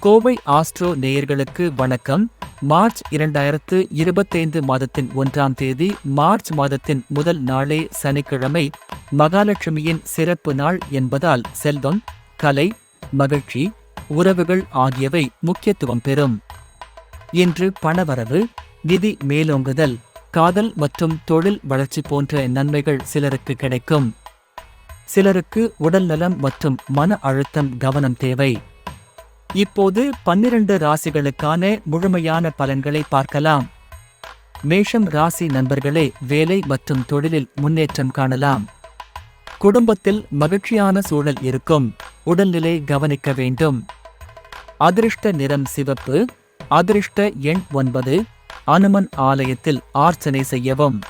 Kovai astro நேயர்களுக்கு வணக்கம். March இரண்டாயிரத்து இருபத்தைந்து மாதத்தின் ஒன்றாம் தேதி மார்ச் மாதத்தின் முதல் நாளே சனிக்கிழமை மகாலட்சுமியின் சிறப்பு நாள் என்பதால் செல்வம் கலை மகிழ்ச்சி உறவுகள் ஆகியவை முக்கியத்துவம் பெறும். இன்று பணவரவு நிதி மேலோங்குதல் காதல் மற்றும் தொழில் வளர்ச்சி போன்ற நன்மைகள் சிலருக்கு கிடைக்கும். சிலருக்கு உடல்நலம் மற்றும் மன அழுத்தம் கவனம் தேவை. இப்போது பன்னிரண்டு ராசிகளுக்கான முழுமையான பலன்களை பார்க்கலாம். மேஷம் ராசி நண்பர்களே வேலை மற்றும் தொழிலில் முன்னேற்றம் காணலாம். குடும்பத்தில் மகிழ்ச்சியான சூழல் இருக்கும். உடல்நிலை கவனிக்க வேண்டும். அதிர்ஷ்ட நிறம் சிவப்பு அதிர்ஷ்ட எண் ஒன்பது அனுமன் ஆலயத்தில் ஆர்ச்சனை செய்யவும்.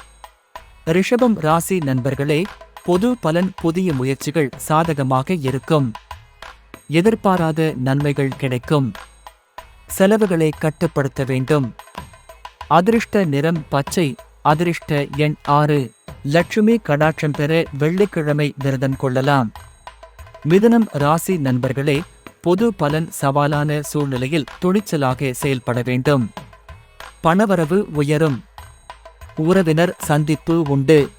ரிஷபம் ராசி நண்பர்களே பொது பலன் புதிய முயற்சிகள் சாதகமாக இருக்கும். எதிர்பாராத நன்மைகள் கிடைக்கும். செலவுகளை கட்டுப்படுத்த வேண்டும். அதிர்ஷ்ட நிறம் பச்சை அதிர்ஷ்ட எண் ஆறு. லட்சுமி கடாட்சம் பெற வெள்ளிக்கிழமை விரதம் கொள்ளலாம். மிதுனம் ராசி நண்பர்களே பொது பலன் சவாலான சூழ்நிலையில் துணிச்சலாக செயல்பட வேண்டும். பணவரவு உயரும். உறவினர் சந்திப்பு உண்டு.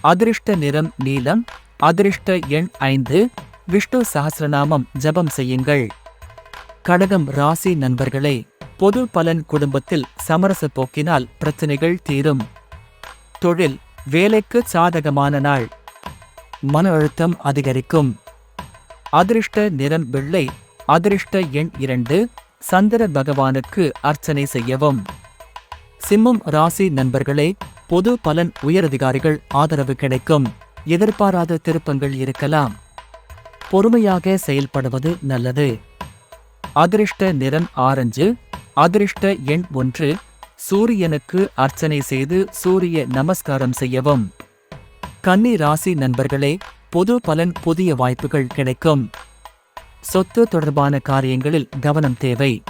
அதிர்ஷ்ட நிறம் நீலம் அதிர்ஷ்ட எண் ஐந்து. விஷ்ணு சஹஸ்ரநாமம் ஜபம் செய்யுங்கள். கடகம் ராசி நண்பர்களே பொது பலன் குடும்பத்தில் சமரச போக்கினால் பிரச்சனைகள் தீரும். தொழில் வேலைக்கு சாதகமான நாள். மன அழுத்தம் அதிகரிக்கும். அதிர்ஷ்ட நிறம் வெள்ளை அதிர்ஷ்ட எண் இரண்டு சந்திர பகவானுக்கு அர்ச்சனை செய்யவும். சிம்மம் ராசி நண்பர்களே பொது பலன் உயரதிகாரிகள் ஆதரவு கிடைக்கும். எதிர்பாராத திருப்பங்கள் இருக்கலாம். பொறுமையாக செயல்படுவது நல்லது. அதிர்ஷ்ட நிறம் ஆரஞ்சு அதிர்ஷ்ட எண் ஒன்று சூரியனுக்கு அர்ச்சனை செய்து சூரிய நமஸ்காரம் செய்யவும். கன்னி ராசி நண்பர்களே பொது பலன் புதிய வாய்ப்புகள் கிடைக்கும். சொத்து தொடர்பான காரியங்களில் கவனம் தேவை.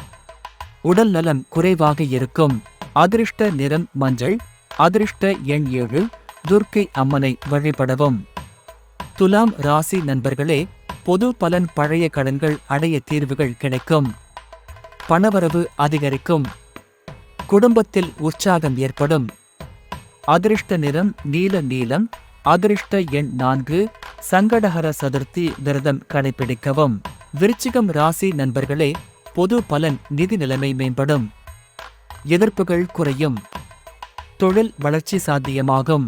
உடல் நலம் குறைவாக இருக்கும். அதிர்ஷ்ட நிறம் மஞ்சள் அதிர்ஷ்ட எண் ஏழு துர்க்கை அம்மனை வழிபடவும். துலாம் ராசி நண்பர்களே பொது பலன் பழைய கடன்கள் அடைய தீர்வுகள் கிடைக்கும். பணவரவு அதிகரிக்கும். குடும்பத்தில் உற்சாகம் ஏற்படும். அதிர்ஷ்ட நிறம் நீல நீலம் அதிர்ஷ்ட எண் நான்கு சங்கடஹர சதுர்த்தி விரதம் கடைபிடிக்கவும். விருச்சிகம் ராசி நண்பர்களே பொது பலன் நிதி நிலைமை மேம்படும். எதிர்ப்புகள் குறையும். தொழில் வளர்ச்சி சாத்தியமாகும்.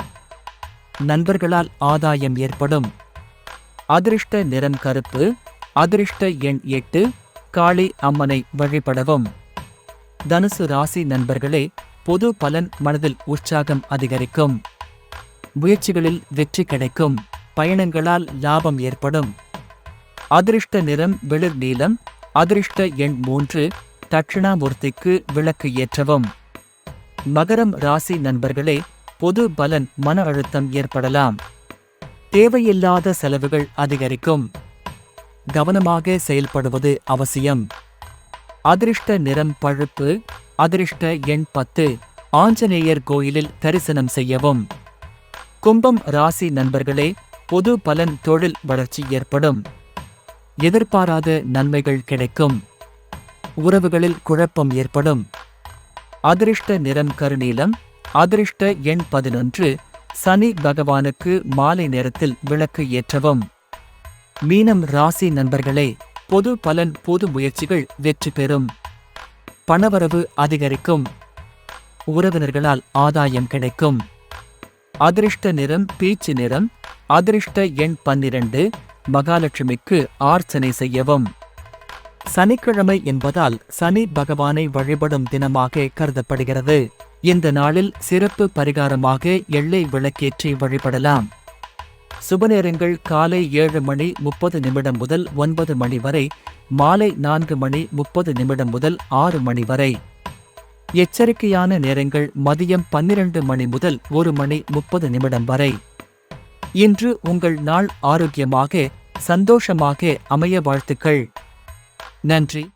நண்பர்களால் ஆதாயம் ஏற்படும். அதிர்ஷ்ட நிறம் கருப்பு அதிர்ஷ்ட எண் எட்டு காளி அம்மனை வழிபடவும். தனுசு ராசி நண்பர்களே பொது பலன் மனதில் உற்சாகம் அதிகரிக்கும். முயற்சிகளில் வெற்றி கிடைக்கும். பயணங்களால் லாபம் ஏற்படும். அதிர்ஷ்ட நிறம் வெளிர் நீலம் அதிர்ஷ்ட எண் மூன்று தட்சிணாமூர்த்திக்கு விளக்கு ஏற்றவும். மகரம் ராசி நண்பர்களே பொது பலன் மன அழுத்தம் ஏற்படலாம். தேவையில்லாத செலவுகள் அதிகரிக்கும். கவனமாக செயல்படுவது அவசியம். அதிர்ஷ்ட நிறம் பழுப்பு அதிர்ஷ்ட எண் பத்து ஆஞ்சநேயர் கோயிலில் தரிசனம் செய்யவும். கும்பம் ராசி நண்பர்களே பொது பலன் தொழில் வளர்ச்சி ஏற்படும். எதிர்பாராத நன்மைகள் கிடைக்கும். உறவுகளில் குழப்பம் ஏற்படும். அதிர்ஷ்ட நிறம் கருநீலம் அதிர்ஷ்ட எண் பதினொன்று சனி பகவானுக்கு மாலை நேரத்தில் விளக்கு ஏற்றவும். மீனம் ராசி நண்பர்களே பொது பலன் பொது முயற்சிகள் வெற்றி பெறும். பணவரவு அதிகரிக்கும். உறவினர்களால் ஆதாயம் கிடைக்கும். அதிர்ஷ்ட நிறம் பீச்சு நிறம் அதிர்ஷ்ட எண் பன்னிரண்டு மகாலட்சுமிக்கு ஆர்ச்சனை செய்யவும். சனிக்கிழமை என்பதால் சனி பகவானை வழிபடும் தினமாக கருதப்படுகிறது. இந்த நாளில் சிறப்பு பரிகாரமாக எள்ளை விளக்கேற்றி வழிபடலாம். சுபநேரங்கள் காலை ஏழு மணி முப்பது நிமிடம் முதல் ஒன்பது மணி வரை மாலை நான்கு மணி முப்பது நிமிடம் முதல் ஆறு மணி வரை. எச்சரிக்கையான நேரங்கள் மதியம் பன்னிரண்டு மணி முதல் ஒரு மணி முப்பது நிமிடம் வரை. இன்று உங்கள் நாள் ஆரோக்கியமாக சந்தோஷமாக அமைய வாழ்த்துக்கள். நன்றி.